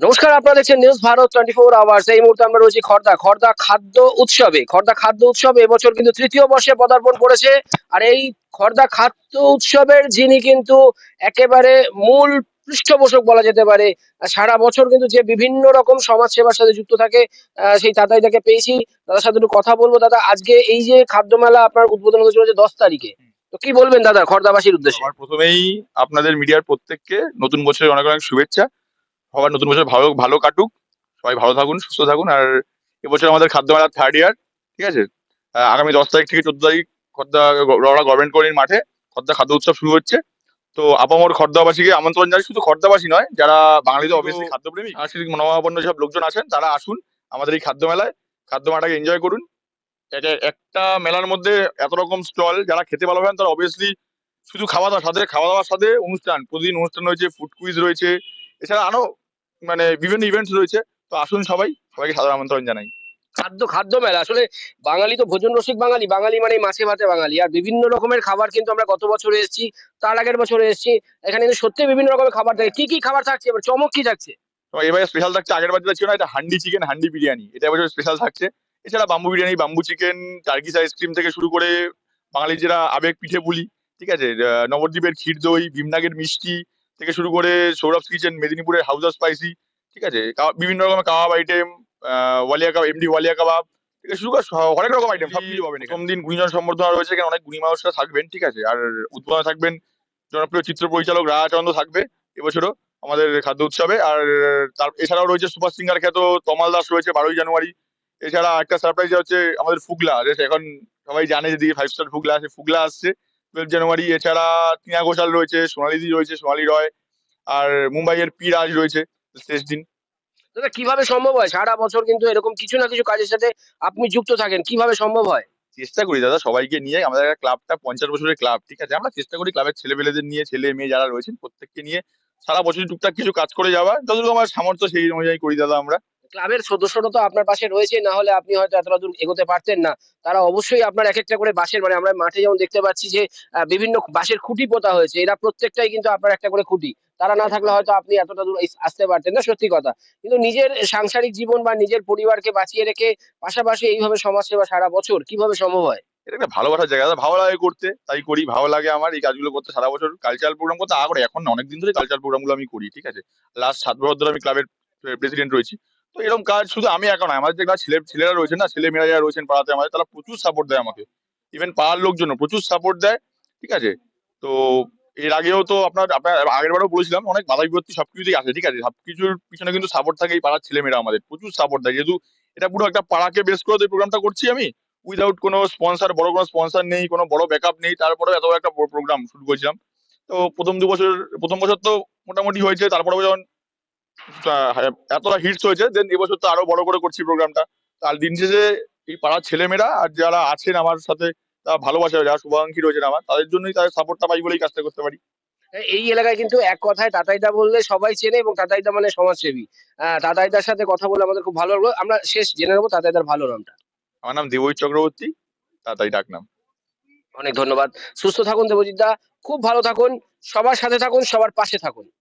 নমস্কার, আপনারা দেখছেন news Bharat twenty four hours এই মুহূর্তে আমরা রয়েছি খর্দা। খর্দা খাদ্য উৎসবে। খর্দা খাদ্য উৎসব এবছর কিন্তু তৃতীয় বর্ষে পদার্পণ করেছে। আর এই খর্দা খাদ্য উৎসবের যিনি কিন্তু একেবারে মূল পৃষ্ঠপোষক বলা যেতে পারে সারা বছর কিন্তু যে বিভিন্ন রকম সমাজ সেবার সাথে যুক্ত থাকে সেই দাদাইদাকে পেয়েছি। দাদার সাথে একটু কথা বলব। দাদা, আজকে এই যে খাদ্য মেলা আপনার উদ্বোধন হতে চলেছে দশ তারিখে, তো কি বলবেন দাদা খর্দাবাসীর উদ্দেশ্যে? প্রথমেই আপনাদের মিডিয়ার প্রত্যেককে নতুন বছরের অনেক অনেক শুভেচ্ছা। সবার নতুন বছর ভালো ভালো কাটুক। সবাই ভালো থাকুন সুস্থ থাকুন। আর এবছর আমাদের খাদ্য মেলার থার্ড ইয়ার ঠিক আছে? আগামী দশ তারিখ থেকে চোদ্দ তারিখ খদ্দা রওনা গভর্নমেন্ট কলোনির মাঠে খদ্দা খাদ্য উৎসব শুরু হচ্ছে। তো আপামর খর্দাবাসীকে আমন্ত্রণ জানাই। শুধু খর্দাবাসী নয় যারা বাঙালিতে অবভিয়াসলি খাদ্যপ্রেমী সাংস্কৃতিক মনোভাবাপন্ন যেসব লোকজন আছেন তারা আসুন আমাদের এই খাদ্য মেলায়। খাদ্য মেলাটাকে এনজয় করুন। একে- একটা মেলার মধ্যে এত রকম স্টল যারা খেতে ভালো ভালোবাসেন তারা অবভিয়াসলি শুধু খাওয়া দাওয়ার সাথে খাওয়া দাওয়ার সাথে অনুষ্ঠান। প্রতিদিন অনুষ্ঠান রয়েছে ফুড কুইজ রয়েছে। এছাড়া আরও মানে বিভিন্ন ইভেন্টস রয়েছে তো আসুন সবাই সবাইকে সাধারণ আমন্ত্রণ জানাই। খাদ্য খাদ্য মেলা আসলে বাঙালি তো ভোজন রসিক বাঙালি বাঙালি মানে মাছে ভাতে বাঙালি আর বিভিন্ন রকমের খাবার কিন্তু আমরা গত বছরে এসেছি তার আগের বছরে এসেছি এখানে কিন্তু সত্যি বিভিন্ন রকমের খাবার থাকে কি কি খাবার থাকছে এবার চমক কি থাকছে? এবারে স্পেশাল থাকছে আগের বার যেটা ছিল না এটা হান্ডি চিকেন হান্ডি বিরিয়ানি এটা এবছর স্পেশাল থাকছে। এছাড়া bamboo biryani bamboo chicken Turkish ice cream থেকে শুরু করে বাঙালির যেটা আবেগ পিঠে পুলি ঠিক আছে নবদ্বীপের ক্ষীর দই ভীমনাগের মিষ্টি থেকে শুরু করে সৌরভ কিচেন, মেদিনীপুরের হাউস অফ স্পাইসি ঠিক আছে? বিভিন্ন রকমের কাবাব আইটেম ওয়ালিয়া কাবাব এমডি ওয়ালিয়া কাবাব থেকে শুরু করে হরেক রকম আইটেম সব কিছু পাবেন প্রথম দিন গুণীজন সম্বর্ধনা রয়েছে এখানে, অনেক গুণী মানুষরা থাকবেন, ঠিক আছে? আর উদ্বোধনে থাকবেন জনপ্রিয় চিত্র পরিচালক রায়াচন্দ্র থাকবে এবছরও আমাদের খাদ্য উৎসবে। আর তার, এছাড়াও রয়েছে সুপার সিঙ্গার খ্যাত তমাল দাস রয়েছে বারোই জানুয়ারি। এছাড়া একটা সারপ্রাইজ হচ্ছে আমাদের ফুগলা এখন সবাই জানে যে দিকে ফাইভ স্টার ফুগলা আছে ফুগলা আসছে। জানুয়ারি এছাড়া টিনা ঘোষাল রয়েছে সোনালিদি রয়েছে সোনালি রয় আর মুম্বাইয়ের পি রাজ রয়েছে শেষ দিন। দাদা কীভাবে সম্ভব হয়? সারা বছর কিন্তু এরকম কিছু না কিছু কাজের সাথে আপনি যুক্ত থাকেন কীভাবে সম্ভব হয়? চেষ্টা করি দাদা সবাইকে নিয়ে আমাদের একটা ক্লাবটা পঞ্চাশ বছরের ক্লাব ঠিক আছে? আমরা চেষ্টা করি ক্লাবের ছেলেপেলেদের নিয়ে ছেলে মেয়ে যারা রয়েছেন প্রত্যেককে নিয়ে সারা বছর টুকটাক কিছু কাজ করে যাওয়া। যতটুকু আমার সামর্থ্য সেই অনুযায়ী করি দাদা আমরা। ক্লাবের সদস্যরা তো আপনার পাশে রয়েছে, না হলে আপনি হয়তো এতটা দূর এগোতে পারতেন না। তারা অবশ্যই আপনার এক একটা করে বাঁশের মানে আমরা মাঠে যেমন দেখতে পাচ্ছি যে বিভিন্ন বাঁশের খুঁটি পোতা হয়েছে, এরা প্রত্যেকটাই কিন্তু আপনার একটা করে খুঁটি। তারা না থাকলে হয়তো আপনি এতটা দূর আসতে পারতেন না, সত্যি কথা। কিন্তু নিজের সাংসারিক জীবন বা নিজের পরিবারকে বাঁচিয়ে রেখে পাশাপাশি এইভাবে সমাজসেবা সারা বছর কীভাবে সম্ভব হয়? এটা একটা ভালোবাসার জায়গা। ভালো লাগে করতে, তাই করি। ভালো লাগে আমার, এই কাজগুলো করতে সারা বছর। কালচারাল প্রোগ্রাম করতে আগে এখন অনেকদিন ধরে কালচারাল প্রোগ্রামগুলো আমি করি, ঠিক আছে? লাস্ট সাত বছর ধরে আমি ক্লাবের প্রেসিডেন্ট রয়েছি। তো এরকম কাজ শুধু আমি একা নয়, আমাদের যেগুলো ছেলে ছেলেরা রয়েছেন না ছেলে মেয়েরা যারা রয়েছেন পাড়াতে, আমাদের তারা প্রচুর সাপোর্ট দেয় আমাকে। ইভেন পাড়ার লোকজন প্রচুর সাপোর্ট দেয়, ঠিক আছে? তো এর আগেও তো আপনার আপনার আগের বারও বলেছিলাম, অনেক বাধা বিপত্তি সবকিছুতেই আছে ঠিক আছে? সবকিছুর পিছনে কিন্তু সাপোর্ট থাকে এই পাড়ার ছেলেমেয়েরা আমাদের, প্রচুর সাপোর্ট দেয়। যেহেতু এটা পুরো একটা পাড়াকে বেস করে তো প্রোগ্রামটা করছি আমি। উইদাউট কোনো স্পন্সর বড় কোনো স্পন্সর নেই, কোনো বড় ব্যাকআপ নেই, তারপরেও এত একটা প্রোগ্রাম শুরু করেছিলাম। তো প্রথম দু বছর, প্রথম বছর তো মোটামুটি হয়েছে তারপরে যখন এতটা হিটস হয়েছে দেন এবছর তো আরও বড় করে করছি প্রোগ্রামটা তার দিন শেষে এই পাড়ার ছেলেমেয়েরা আর যারা আছেন আমার সাথে তারা ভালোবাসে যারা শুভাকাঙ্ক্ষী রয়েছেন আমার তাদের জন্যই তাদের সাপোর্টটা পাই বলেই কাজটা করতে পারি। এই এলাকায় কিন্তু এক কথায় তাতাইদা বললে সবাই চেনে এবং তাতাইদা মানে সমাজসেবী। তাতাইদার সাথে কথা বলে আমাদের খুব ভালো লাগল। আমরা শেষ জেনে নেব তাতাইদার ভালো নামটা। আমার নাম দেবজিৎ চক্রবর্তী তা তাই ডাক নাম। অনেক ধন্যবাদ। সুস্থ থাকুন দেবজিৎ দা খুব ভালো থাকুন সবার সাথে থাকুন সবার পাশে থাকুন।